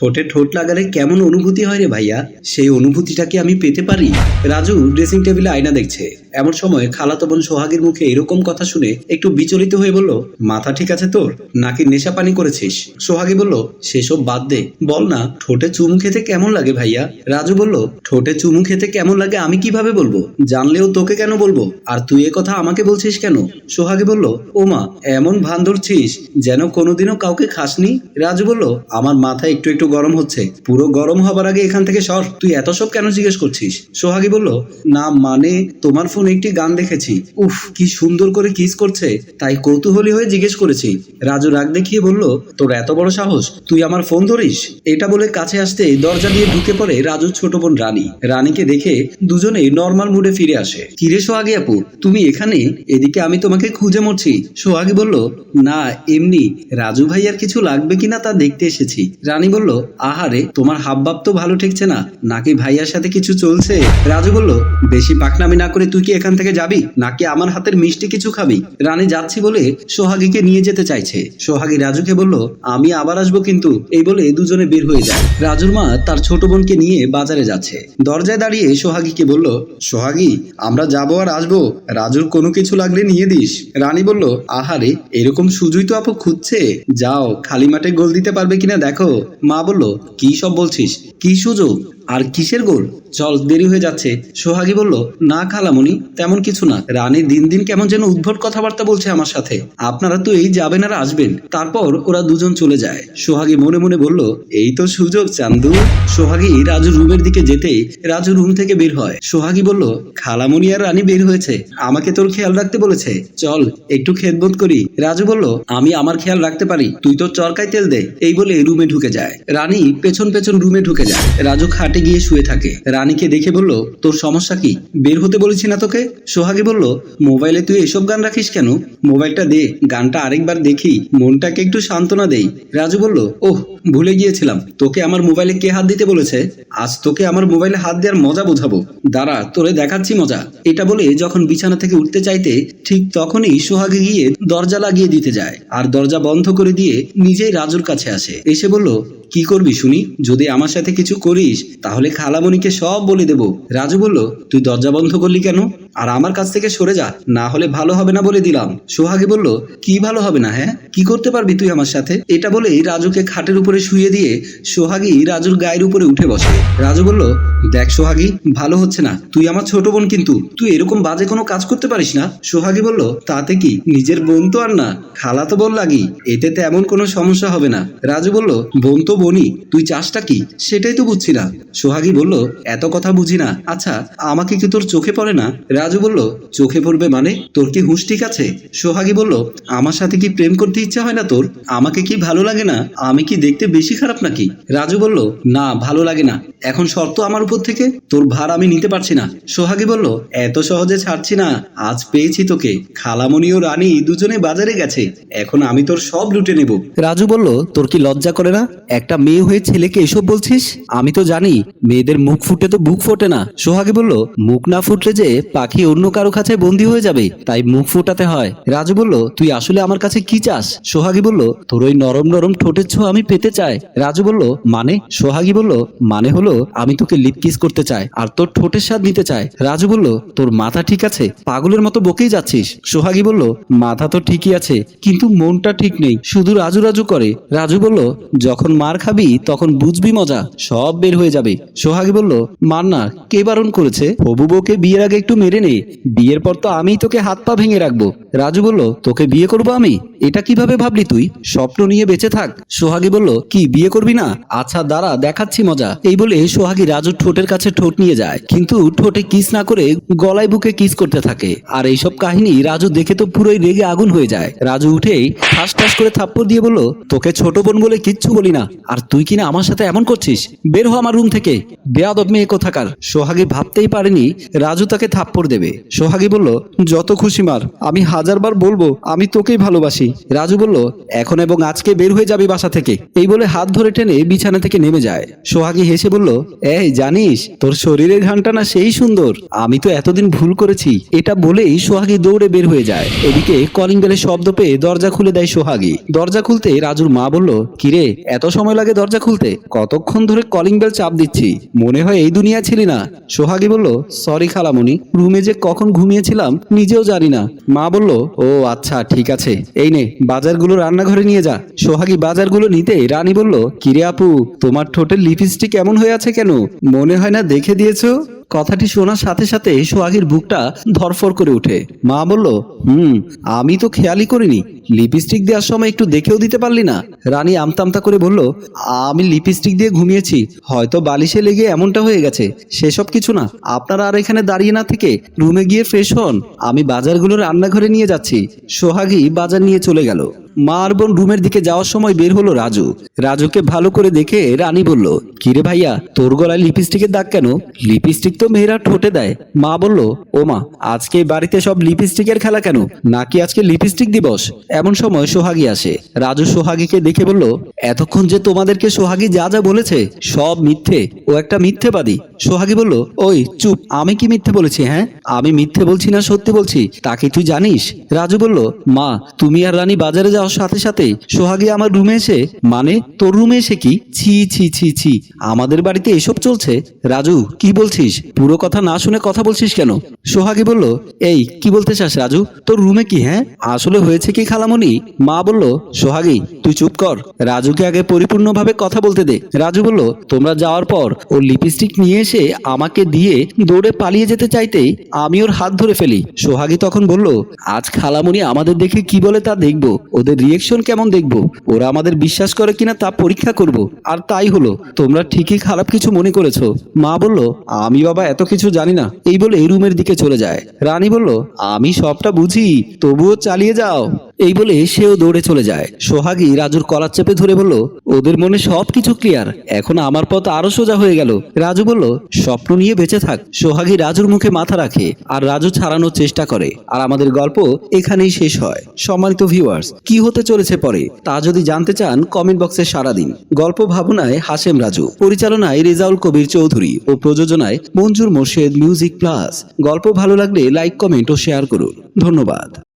ঠোঁটে ঠোঁট লাগালে কেমন অনুভূতি হয় রে ভাইয়া? সেই অনুভূতিটা কি আমি পেতে পারি? রাজু ড্রেসিং টেবিলে আয়না দেখছে। এমন সময় খালাতো বোন সোহাগের মুখে এরকম কথা শুনে একটু বিচলিত হয়ে বলল, মাথা ঠিক আছে তোর? নাকি নেশা পানি করেছিস? সোহাগী বলল, সেসব বাদ দে। বল না, ঠোঁটে চুমু খেতে কেমন লাগে ভাইয়া? রাজু বলল, ঠোঁটে চুমু খেতে কেমন লাগে আমি কীভাবে বলব? জানলেও তোকে কেন বলব? আর তুই এ কথা আমাকে বলছিস কেন? সোহাগী বলল, ও মা, এমন ভান ধরছিস যেন কোনোদিনও কাউকে খাসনি? রাজু বলল, আমার মাথা একটু একটু গরম হচ্ছে। পুরো গরম হবার আগে এখান থেকে সর। তুই এত সব কেন জিজ্ঞেস করছিস? সোহাগী বলল, না মানে তোমার ফোনে একটি গান দেখেছি। উফ, কি সুন্দর করে কিস করছে। তাই কৌতূহলী হয়ে জিজ্ঞেস করেছি। রাজু রাগ দেখিয়ে বলল, তোর এত বড় সাহস, তুই আমার ফোন ধরিস? এটা বলে কাছে আসতে দরজা দিয়ে ঢুকে পড়ে রাজুর ছোট বোন রানী। রানীকে দেখে দুজনেই নর্মাল মুডে ফিরে আসে। কিরে সোহাগী আপু, তুমি এখানে? এদিকে আমি তোমাকে খুঁজে মরছি। সোহাগী বলল, না, এমনি। রাজু ভাইয়ার কিছু লাগবে কিনা তা দেখতে এসেছি। রানী বলল আহারে, তোমার হাবভাব তো ভালো ঠেকছে না। নাকি ভাইয়ার সাথে কিছু চলছে? রাজু বলল, বেশি পাকনামি না করে তুই কি এখান থেকে যাবি? নাকি আমার হাতের মিষ্টি কিছু খাবি? রানী যাচ্ছি বলে সোহাগীকে নিয়ে যেতে চাইছে। সোহাগী রাজুকে বলল, আমি আবার আসব কিন্তু। এই বলে দুজনে বের হয়ে যায়। রাজুর মা তার ছোট বোনকে নিয়ে বাজারে যাচ্ছে। দরজায় দাঁড়িয়ে সোহাগীকে বলল, সোহাগী, আমরা যাব আর আসব। রাজুর কোনো কিছু লাগলে নিয়ে দিস। রানী বলল, আহারে, এরকম সুজুই তো আপু খুঁজছে। যাও, খালি মাঠে গোল দিতে পারবে কিনা দেখো। মা বলল কি সব বলছিস? কি সুযোগ? আর কিসের গোল? চল, দেরি হয়ে যাচ্ছে। সোহাগী বলল, না খালামণি, তেমন কিছু না। রানী দিন দিন কেমন যেন উদ্ভট কথাবার্তা বলছে আমার সাথে। আপনারা তো এই যাবেন আর আসবেন। তারপর ওরা দুজন চলে যায়। সোহাগী মনে মনে বলল, এই তো সুযোগ, চান্দু। সোহাগী রাজু রুমের দিকে যেতেই রাজু রুম থেকে বের হয়। সোহাগী বলল, খালামণি আর রানী বের হয়েছে। আমাকে তোর খেয়াল রাখতে বলেছে। চল, একটু খেদবোধ করি। রাজু বলল, আমি আমার খেয়াল রাখতে পারি। তুই তো চরকায় তেল দে। এই বলে রুমে ঢুকে যায়। রানী পেছন পেছন রুমে ঢুকে যায়। রাজু খাটে গিয়ে শুয়ে থাকে। রানীকে দেখে বলল, তোর সমস্যা কি? বের হতে বলেছি না তোকে? সোহাগী বলল, মোবাইলে তুই এসব গান রাখিস কেন? মোবাইলটা দে, গানটা আরেকবার দেখি, মনটাকে একটু সান্ত্বনা দেই। রাজু বলল, ওহ, ভুলে গিয়েছিলাম। তোকে আমার মোবাইলে কে হাত দিতে বলেছে? আজ তোকে আমার মোবাইলে হাত দেওয়ার মজা বোঝাবো। দাঁড়া, তোরে দেখাচ্ছি মজা। এটা বলে যখন বিছানা থেকে উঠতে চাইতে, ঠিক তখনই সোহাগে গিয়ে দরজা লাগিয়ে দিতে যায়। আর দরজা বন্ধ করে দিয়ে নিজেই রাজুর কাছে আসে। এসে বলল কি করবি শুনি? যদি আমার সাথে কিছু করিস, তাহলে খালামণিকে সব বলে দেব। রাজু বলল, তুই দরজা বন্ধ করলি কেন? আর আমার কাছ থেকে সরে যা, না হলে ভালো হবে না বলে দিলাম। সোহাগে বলল, কি ভালো হবে না হ্যাঁ? কি করতে পারবি তুই আমার সাথে? এটা বলেই রাজুকে খাটের উপরে শুয়ে দিয়ে সোহাগী রাজুর গায়ের উপরে উঠে বসে। রাজু বলল, দেখ সোহাগী, ভালো হচ্ছে না। তুই আমার ছোট বোন কিন্তু। তুই এরকম বাজে কোনো কাজ করতে পারিস না? সোহাগী বলল, তাতে কি? নিজের বোন তো আর না। খালা তো বোন লাগি। এতে তেমন কোনো সমস্যা হবে না। রাজু বলল, বোন তো বোনই তুই চাষটা কি? সেটাই তো বুঝছি না। সোহাগী বলল, এত কথা বুঝি না। আচ্ছা আমাকে কি তোর চোখে পড়ে না? রাজু বলল, চোখে পড়বে মানে? তোর কি হুশ ঠিক আছে? সোহাগী বলল, আমার সাথে কি প্রেম করতে ইচ্ছা হয় না তোর? আমাকে কি ভালো লাগে না? আমি কি দেখতে বেশি খারাপ নাকি? রাজু বলল, না, ভালো লাগে না। এখন শর্ত আমার উপর থেকে? তোর ভার আমি নিতে পারছি না। সোহাগী বলল, এত সহজে ছাড়ছি না। আজ পেয়েছি তোকে। খালামণি ও রানী দুজনে বাজারে গেছে। এখন আমি তোর সব লুটে নেব। রাজু বলল, তোর কি লজ্জা করে না? একটা মেয়ে হয়ে ছেলেকে এসব বলছিস? আমি তো জানি, মেয়েদের মুখ ফুটে তো বুক ফোটে না। সোহাগী বলল, মুখ না ফুটলে যে পাখি অন্য কারও কাছে বন্দি হয়ে যাবে, তাই মুখ ফোটাতে হয়। রাজু বলল, তুই আসলে আমার কাছে কি চাস? সোহাগী বলল, তোর ওই নরম নরম ঠোঁটের ছো আমি পেতে চাই। রাজু বলল মানে? সোহাগী বলল মানে হলো আমি তোকে লিপ কিস করতে চাই আর তোর ঠোঁটের স্বাদ নিতে চাই। রাজু বলল, তোর মাথা ঠিক আছে? পাগলের মতো বকেই যাচ্ছিস। সোহাগী বলল, মাথা তো ঠিকই আছে, কিন্তু মনটা ঠিক নেই, শুধু রাজু রাজু করে। রাজু বলল, যখন মার খাবি, তখন বুঝবি মজা, সব বের হয়ে যাবে। সোহাগী বলল মার না কে বারণ করেছে? হবু বউকে বিয়ের আগে একটু মেরে নে, বিয়ের পর তো আমিই তোকে হাত পা ভেঙে রাখব। রাজু বলল, তোকে বিয়ে করব আমি? এটা কীভাবে ভাবলি তুই? স্বপ্ন নিয়ে বেঁচে থাক। সোহাগী বলল, কি, বিয়ে করবি না? আচ্ছা দাঁড়া, দেখাচ্ছি মজা। এই বলে সোহাগী রাজুর ঠোঁটের কাছে ঠোঁট নিয়ে যায়, কিন্তু ঠোঁটে কিস না করে গলায় বুকে কিস করতে থাকে। আর এইসব কাহিনী রাজু দেখে তো পুরোই রেগে আগুন হয়ে যায়। রাজু উঠেই ঠাস ঠাস করে থাপ্পড় দিয়ে বলল, তোকে ছোট বোন বলে কিচ্ছু বলি না। আর তুই কিনা আমার সাথে এমন করছিস? বের হো আমার রুম থেকে। বেয়াদব মেয়ে কোথাকার? সোহাগী ভাবতেই পারেনি রাজু তাকে থাপ্পড় দেবে। সোহাগী বলল, যত খুশি মার, আমি হাজারবার বলব, আমি তোকেই ভালোবাসি। রাজু বলল, এখন এবং আজকে বের হয়ে যাবি বাসা থেকে। এই বলে হাত ধরে টেনে বিছানা থেকে নেমে যায়। সোহাগী হেসে বলল বলল, এই জানিস, তোর শরীরের ঘানটা না সেই সুন্দর। আমি তো এতদিন ভুল করেছি। এটা বলেই সোহাগী দৌড়ে বের হয়ে যায়। এদিকে কলিং বেলের শব্দ পেয়ে দরজা খুলে দেয় সোহাগী। দরজা খুলতে রাজুর মা বলল, কিরে, এত সময় লাগে দরজা খুলতে? কতক্ষণ ধরে কলিং বেল চাপ দিচ্ছি? মনে হয় এই দুনিয়া ছিলি না। সোহাগী বলল, সরি খালামণি, রুমে যে কখন ঘুমিয়েছিলাম নিজেও জানি না। মা বলল, ও আচ্ছা ঠিক আছে। এই নে, বাজারগুলো রান্নাঘরে নিয়ে যা। সোহাগী বাজারগুলো নিতে রানী বলল, কিরে আপু, তোমার ঠোঁটের লিপস্টিক এমন হয়ে আছে কেন? মনে হয় না দেখে দিয়েছ? কথাটি শোনার সাথে সাথে সোহাগীর বুকটা ধরফর করে ওঠে। মা বলল, হুম, আমি তো খেয়ালই করিনি। লিপস্টিক দেওয়ার সময় একটু দেখেও দিতে পারলি না। রানী আমতামতা করে বলল, আমি লিপস্টিক দিয়ে ঘুমিয়েছি। হয়তো বালিশে লেগে এমনটা হয়ে গেছে। সেসব কিছু না। আপনারা আর এখানে দাঁড়িয়ে না থেকে রুমে গিয়ে ফ্রেশ হন। আমি বাজারগুলো রান্নাঘরে নিয়ে যাচ্ছি। সোহাগী বাজার নিয়ে চলে গেল। মা আর বোন রুমের দিকে যাওয়ার সময় বের হলো রাজু। রাজুকে ভালো করে দেখে রানী বলল, কিরে ভাইয়া, তোর গলায় লিপস্টিকের দাগ কেন? লিপস্টিক তো মেয়েরা ঠোঁটে দেয়। মা বলল, ও মা, আজকে বাড়িতে সব লিপস্টিকের খেলা কেন? নাকি আজকে লিপস্টিক দিবস? এমন সময় সোহাগী আসে। রাজু সোহাগীকে দেখে বলল, এতক্ষণ যে তোমাদেরকে সোহাগী যা যা বলেছে, সব মিথ্যে। ও একটা মিথ্যেবাদী। সোহাগী বলল, ওই, চুপ। আমি কি মিথ্যে বলেছি হ্যাঁ? আমি মিথ্যে বলছি না সত্যি বলছি? তাকে তুই জানিস? রাজু বলল, মা, তুমি আর রানী বাজারে যাওয়ার সাথে সাথে সোহাগী আমার রুমে এসে মানে তোর রুমে এসে কি? ছি ছি ছি ছি। আমাদের বাড়িতে এসব চলছে? রাজু, কি বলছিস? পুরো কথা না শুনে কথা বলছিস কেন? সোহাগী বলল, এই, কি বলতে চাস রাজু? তোর রুমে কি হ্যাঁ? আসলে হয়েছে কি খালামণি? মা বলল, সোহাগী, তুই চুপ কর। রাজুকে আগে পরিপূর্ণভাবে কথা বলতে দে। রাজু বলল, তোমরা যাওয়ার পর ও লিপস্টিক নিয়ে এসে আমাকে দিয়ে দৌড়ে পালিয়ে যেতে চাইতেই আমি ওর হাত ধরে ফেলি। সোহাগী তখন বলল, আজ খালামণি আমাদের দেখে কি বলে তা দেখব। ওদের রিয়েকশন কেমন দেখব? ওরা আমাদের বিশ্বাস করে কিনা তা পরীক্ষা করব। আর তাই হলো, তোমরা ঠিকই খারাপ কিছু মনে করেছ। মা বলল, আমি বাবা এত কিছু জানি না। এই বলে এই রুমের দিকে চলে যায়। রানী বলল আমি সবটা বুঝি তবুও চালিয়ে যাও। এই বলে সেও দৌড়ে চলে যায়। সোহাগী রাজুর কলার চেপে ধরে বলল, ওদের মনে সবকিছু ক্লিয়ার এখন আমার পথ আরও সোজা হয়ে গেল। রাজু বলল, স্বপ্ন নিয়ে বেঁচে থাক। সোহাগী রাজুর মুখে মাথা রাখে আর রাজু ছাড়ানোর চেষ্টা করে। আর আমাদের গল্প এখানেই শেষ হয়। সম্মানিত ভিউয়ার্স কি হতে চলেছে পরে তা যদি জানতে চান কমেন্ট বক্সে সারা দিন। গল্প ভাবনায় হাসেম রাজু, পরিচালনায় রেজাউল কবির চৌধুরী ও প্রযোজনায় মঞ্জুর মোর্শেদ মিউজিক প্লাস গল্প ভালো লাগলে লাইক কমেন্ট ও শেয়ার করুন। ধন্যবাদ।